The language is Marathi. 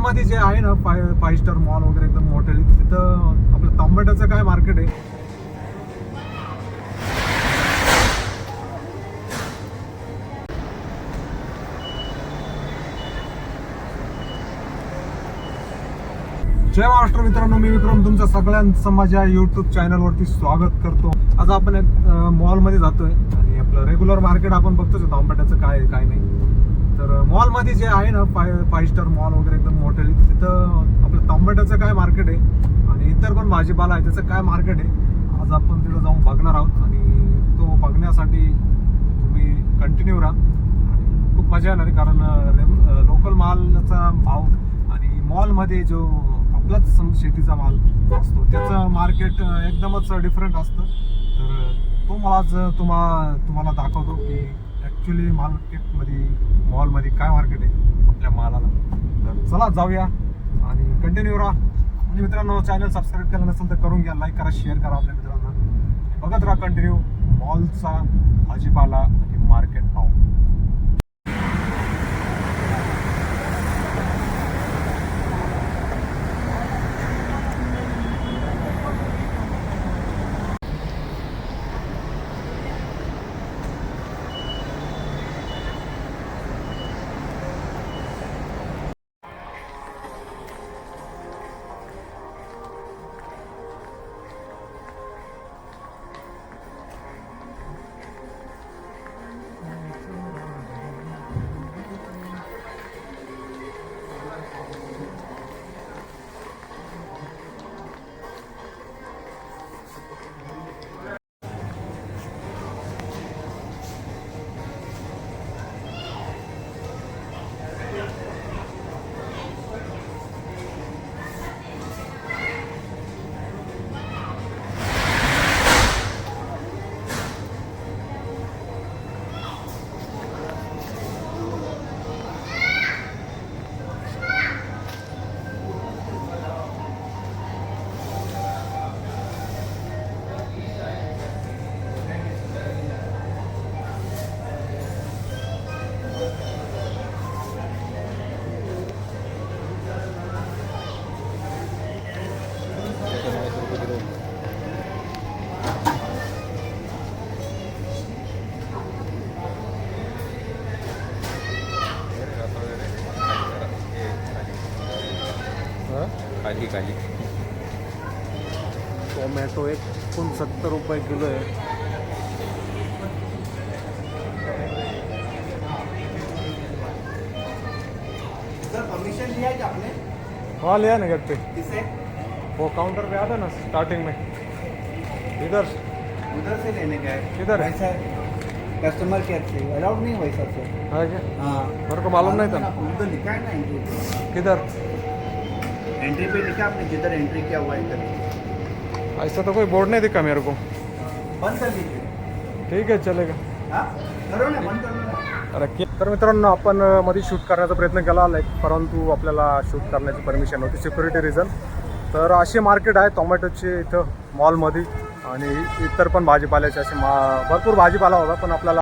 मॉलमध्ये जे आहे ना फाय फाय स्टार मॉल वगैरे एकदम मोठे तिथं आपलं तांबट्याचं काय मार्केट आहे? जय महाराष्ट्र मित्रांनो मी विक्रम. तुमचं सगळ्यांचं माझ्या युट्यूब चॅनलवरती स्वागत करतो. आज आपण एक मॉलमध्ये जातोय आणि आपलं रेग्युलर मार्केट आपण बघतोच आहे तांबट्याचं काय काय नाही. तर जे आहे ना फाय फाय स्टार मॉल वगैरे एकदम मोठे. तिथं आपलं तांबट्याचं काय मार्केट आहे आणि इतर पण भाजीपाला आहे त्याचं काय मार्केट आहे आज आपण तिथं जाऊन बघणार आहोत. आणि तो बघण्यासाठी तुम्ही कंटिन्यू राहा. आणि खूप मजा येणार कारण लोकल मालचा भाव आणि मॉलमध्ये जो आपलाच शेतीचा माल असतो त्याचं मार्केट एकदमच डिफरंट असतं. तर तो मला आज तुम्हा तुम्हाला दाखवतो की ॲक्च्युली मार्केटमध्ये मॉलमध्ये काय मार्केट आहे? आपल्या मालाला. तर चला जाऊया आणि कंटिन्यू राहा. आणि मित्रांनो चॅनल सबस्क्राईब केलं नसेल तर करून घ्या लाईक करा शेअर करा आपल्या मित्रांना. बघत राहा कंटिन्यू मॉलचा भाजीपाला आणि मार्केट पाहू. खाली खाली टोमॅटो एक सत्तर रुपये किलो आहे परमिशन लिया है क्या आपने? हाँ लिया ना घर पे। किसे? वो काउंटर पे आता ना स्टार्टिंग में। इधर। उधर से लेने का है। किधर है? वैसा कस्टमर केयर से अलाउड नहीं है वैसा सर है क्या हाँ। मेरे को मालूम नहीं था। आपको उधर लिखा है ना किधर? एंट्री पे लिखा आपने जिधर एंट्री किया हुआ है ऐसा तो कोई बोर्ड नहीं दिखा मेरे को। बंद कर दीजिए। ठीक आहे चलेगा। हाँ? करो ना बंद करो ना। अरे तर मित्रांनो आपण मध्ये शूट करण्याचा प्रयत्न केला लाईक परंतु आपल्याला शूट करण्याची परमिशन नव्हती सिक्युरिटी रिझन तर असे मार्केट आहे टोमॅटोचे इथं मॉलमध्ये आणि इतर पण भाजीपाल्याचे असे मा भरपूर भाजीपाला होता पण आपल्याला